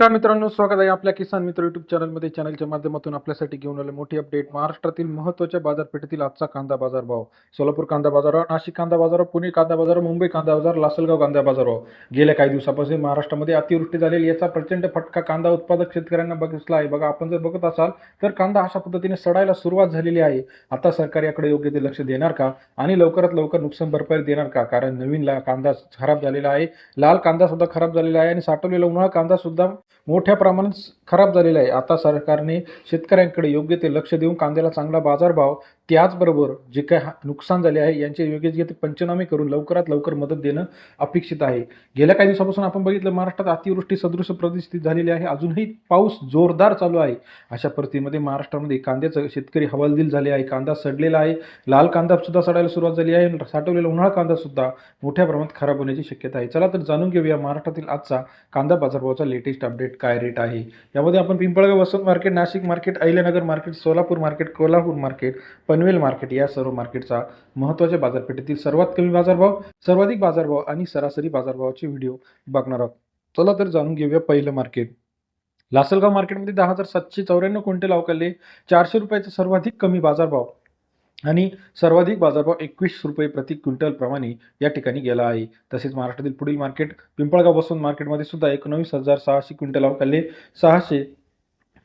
नमस्कार मित्रांनो स्वागत आहे आपल्या किसान मित्र युट्यूब चॅनलमध्ये चॅनलच्या माध्यमातून आपल्यासाठी घेऊन आले मोठी अपडेट महाराष्ट्रातील महत्त्वाच्या बाजारपेठेतील आजचा कांदा बाजार भाव. सोलापूर कांदा बाजारावर नाशिक कांदा बाजारावर पुणे कांदा बाजारावर मुंबई कांदा बाजार लासलगाव कांदा बाजारावर गेल्या काही दिवसापासून महाराष्ट्रामध्ये अतिवृष्टी झालेली याचा प्रचंड फटका कांदा उत्पादक शेतकऱ्यांना बघितला आहे. बघा आपण जर बघत असाल तर कांदा अशा पद्धतीने सडायला सुरुवात झालेली आहे. आता सरकार याकडे योग्य ते लक्ष देणार का? आणि लवकरात लवकर नुकसान भरपाई देणार का? कारण नवीन ला कांदा खराब झालेला आहे. लाल कांदा सुद्धा खराब झालेला आहे. आणि साठवलेला उन्हाळा कांदा सुद्धा मोठ्या प्रमाणात खराब झालेला आहे. आता सरकारने शेतकऱ्यांकडे योग्य ते लक्ष देऊन कांद्याला चांगला बाजारभाव त्याचबरोबर जे काय हा- नुकसान झाले आहे यांचे योग्य ते पंचनामे करून लवकरात लवकर मदत देणं अपेक्षित आहे. गेल्या काही दिवसापासून आपण बघितलं महाराष्ट्रात अतिवृष्टी सदृश परिस्थिती झालेली आहे. अजूनही पाऊस जोरदार चालू आहे. अशा परिस्थितीमध्ये महाराष्ट्रामध्ये कांद्याचं शेतकरी हवालदिल झाले आहे. कांदा सडलेला आहे. लाल कांदा सुद्धा सडायला सुरुवात झाली आहे. साठवलेला उन्हाळा कांदा सुद्धा मोठ्या प्रमाणात खराब होण्याची शक्यता आहे. चला तर जाणून घेऊया महाराष्ट्रातील आजचा कांदा बाजारभावाचा लेटेस्ट अपडेट काय रेट आहे. यामध्ये आपण Pimpalgaon Vasant market Nashik market Ahilyanagar market Solapur market Kolhapur market पण पनवेल मार्केट या सर्व मार्केटचा महत्त्वाच्या बाजारपेठेतील सर्वात कमी बाजारभाव सर्वाधिक बाजारभाव आणि सरासरी बाजारभावाचे व्हिडिओ बघणार आहोत. चला तर जाणून घेऊया पहिलं मार्केट. लासलगाव मार्केटमध्ये दहा हजार सातशे चौऱ्याण्णव क्विंटल अवकाले चारशे रुपयाचा सर्वाधिक कमी बाजारभाव आणि सर्वाधिक बाजारभाव एकवीस रुपये प्रति क्विंटल प्रमाणे या ठिकाणी गेला आहे. तसेच महाराष्ट्रातील पुढील मार्केट पिंपळगाव बसून मार्केटमध्ये सुद्धा एकोणवीस हजार सहाशे क्विंटल अवकाले सहाशे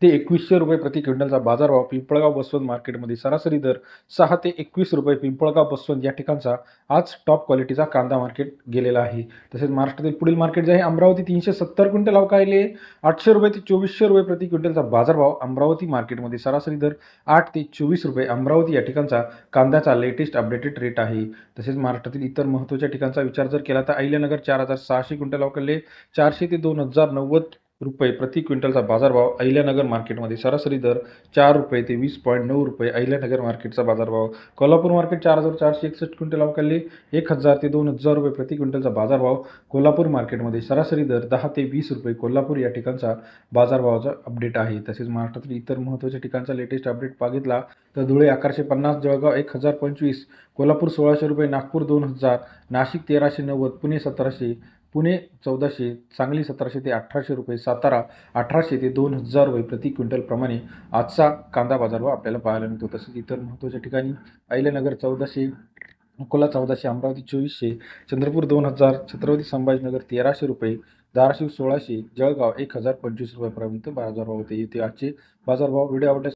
ते एकवीसशे रुपये प्रति क्विंटलचा बाजारभाव पिंपळगाव बसवंत मार्केटमध्ये सरासरी दर सहा ते एकवीस रुपये पिंपळगाव बसवंत या ठिकाणचा आज टॉप क्वालिटीचा कांदा मार्केट गेलेला आहे. तसेच महाराष्ट्रातील पुढील मार्केट जे आहे अमरावती तीनशे सत्तर क्विंटल अवकायले आठशे रुपये ते चोवीसशे रुपये प्रति क्विंटलचा बाजारभाव अमरावती मार्केटमध्ये सरासरी दर आठ ते चोवीस रुपये अमरावती या ठिकाणचा कांद्याचा लेटेस्ट अपडेटेड रेट आहे. तसेच महाराष्ट्रातील इतर महत्त्वाच्या ठिकाणचा विचार जर केला तर अहिल्यानगर चार हजार सहाशे क्विंटल अवकायले चारशे ते दोन हजार नव्वद रुपये प्रति क्विंटलचा बाजारभाव अहिल्यानगर मार्केटमध्ये सरासरी दर चार रुपये ते वीस पॉईंट नऊ रुपये. अहिल्यानगर मार्केटचा बाजारभाव कोल्हापूर मार्केट चार हजार चारशे एकसष्ट क्विंटल अवकाली एक हजार ते दोन हजार रुपये प्रति क्विंटलचा बाजारभाव कोल्हापूर मार्केटमध्ये सरासरी दर दहा ते वीस रुपये. कोल्हापूर या ठिकाणचा बाजारभावाचा अपडेट आहे. तसेच महाराष्ट्रातील इतर महत्त्वाच्या ठिकाणचा लेटेस्ट अपडेट बघितला तर धुळे अकराशे पन्नास जळगाव एक हजार पंचवीस कोल्हापूर सोळाशे रुपये नागपूर दोन हजार नाशिक तेराशे नव्वद पुणे सतराशे पुणे चौदाशे सांगली सतराशे ते अठराशे रुपये सातारा अठराशे ते दोन हजार रुपये प्रति क्विंटलप्रमाणे आजचा कांदा बाजारभाव आपल्याला पाहायला मिळतो. तसेच इतर महत्त्वाच्या ठिकाणी अहिल्यानगर चौदाशे अकोला चौदाशे अमरावती चोवीसशे चंद्रपूर दोन हजार छत्रपती संभाजीनगर तेराशे रुपये धाराशिव सोळाशे जळगाव एक हजार पंचवीस रुपयापर्यंत बाजारभाव होते. येथे आजचे बाजारभाव व्हिडिओ आवडल्यास